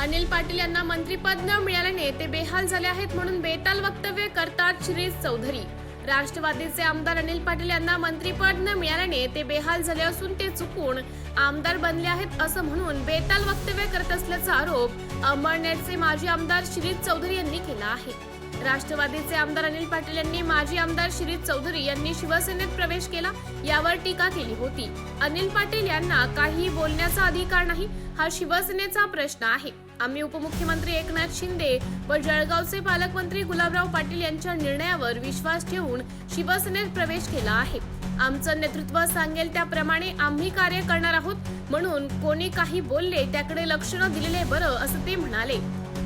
अनिल पाटील यांना मंत्रीपद न मिळाल्याने ते बेहाल झाले आहेत म्हणून बेताल वक्तव्य करतात शिरीष चौधरी. राष्ट्रवादीचे आमदार अनिल पाटील यांना मंत्रीपद न मिळाल्याने ते बेहाल झाले असून ते चुकून आमदार बनले आहेत असं म्हणून बेताल वक्तव्य करत असल्याचा आरोप अमळनेरचे माजी आमदार शिरीष चौधरी यांनी केला आहे. राष्ट्रवादीचे आमदार अनिल पाटील यांनी माजी आमदार शिरीष चौधरी यांनी शिवसेनेत प्रवेश केला यावर टीका केली होती. अनिल पाटील यांना काही बोलण्याचा अधिकार नाही हा शिवसेनेचा प्रश्न आहे. आम्ही उपमुख्यमंत्री एकनाथ शिंदे व जळगावचे पालकमंत्री गुलाबराव पाटील यांच्या निर्णयावर विश्वास ठेवून शिवसेनेत प्रवेश केला आहे. आमचं नेतृत्व सांगेल त्याप्रमाणे आम्ही कार्य करणार आहोत म्हणून कोणी काही बोलले त्याकडे लक्ष न दिलेले बरं असं ते म्हणाले.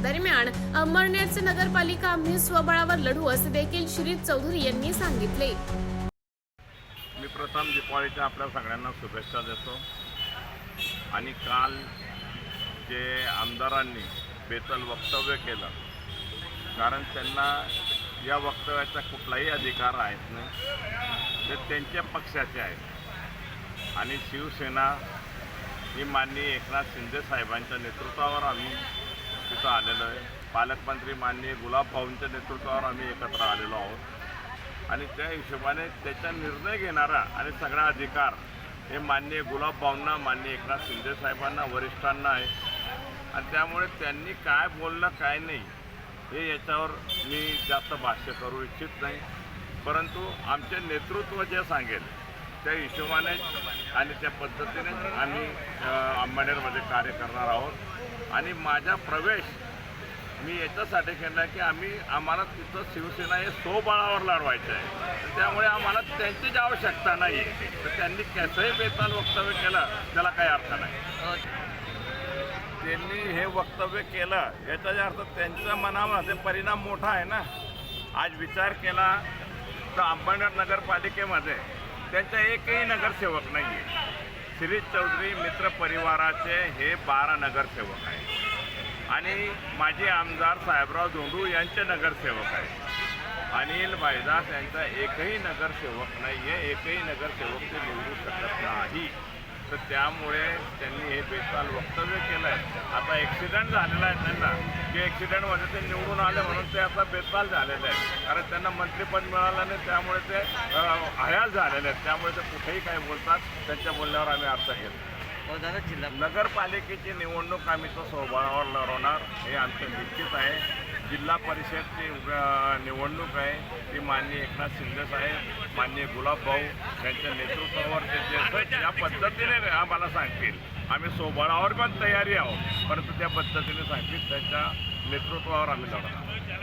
दरम्यान अंबरनेरचे नगरपालिका आम्ही स्वबळावर लढू असे देखील श्री चौधरी यांनी सांगितले. मी प्रथम दीपावलीच्या आपल्या सगळ्यांना शुभेच्छा देतो. आणि काल जे आमदारांनी बेतल वक्तव्य केलं. कारण त्यांना या वक्तव्याचा कुठलाही अधिकार आहेत नाही. ते त्यांच्या पक्षाचे आहेत. आणि शिवसेना ही माननीय एकनाथ शिंदे साहेबांच्या नेतृत्वावर आम्ही तिथं आलेलो आहे. पालकमंत्री माननीय गुलाबभाऊंच्या नेतृत्वावर आम्ही एकत्र आलेलो आहोत. आणि त्या हिशोबाने त्याचा निर्णय घेणारा आणि सगळा अधिकार हे माननीय गुलाबभाऊंना माननीय एकनाथ शिंदे साहेबांना वरिष्ठांना आहे. आणि त्यामुळे त्यांनी काय बोललं काय नाही हे याच्यावर मी जास्त भाष्य करू इच्छित नाही. परंतु आमचे नेतृत्व जे सांगेल त्या हिशोबाने आणि त्या पद्धतीने आम्ही अंबानेरमध्ये कार्य करणार आहोत. आणि माझा प्रवेश मी याच्यासाठी केला की आम्ही आम्हाला तिथं शिवसेना हे स्वबळावर लढवायचं आहे. त्यामुळे आम्हाला त्यांचीच आवश्यकता नाही आहे तर त्यांनी कसंही बेताल वक्तव्य केलं त्याला काही अर्थ नाही. त्यांनी हे वक्तव्य केलं याचा अर्थ त्यांच्या मनामध्ये परिणाम मोठा आहे ना. आज विचार केला तर अंबरनाथ नगरपालिकेमध्ये त्यांचा एकही नगरसेवक नाही आहे श्री चौधरी मित्र परिवाराचे हे बारा नगरसेवक आहेत. आणि माजी आमदार साहेबराव धोंडू यांचे नगरसेवक आहेत. अनिल भाईदास यांचा एकही नगरसेवक नाही आहे एकही नगरसेवक ते निवडू शकत नाही. तर त्यामुळे त्यांनी हे बेताल वक्तव्य केलं आहे आता ॲक्सिडेंट झालेला आहे त्यांना. की ॲक्सिडेंटमध्ये ते निवडून आले म्हणून ते आता बेताल झालेले आहेत. कारण त्यांना मंत्रिपद मिळालं नाही त्यामुळे ते हयाल झालेले आहेत. त्यामुळे ते कुठेही काय बोलतात. त्यांच्या बोलण्यावर आम्ही अर्थ घेतो हो नगरपालिकेची निवडणूक आम्ही तो स्वबळावर लढवणार हे आमचं निश्चित आहे. जिल्हा परिषदची निवडणूक आहे. ती माननीय एकनाथ शिंदे साहेब माननीय गुलाबभाऊ यांच्या नेतृत्वावर ते जे ज्या पद्धतीने आम्हाला सांगतील. आम्ही स्वबळावर पण तयारी आहोत. परंतु त्या पद्धतीने सांगितली त्याच्या नेतृत्वावर आम्ही लढवणार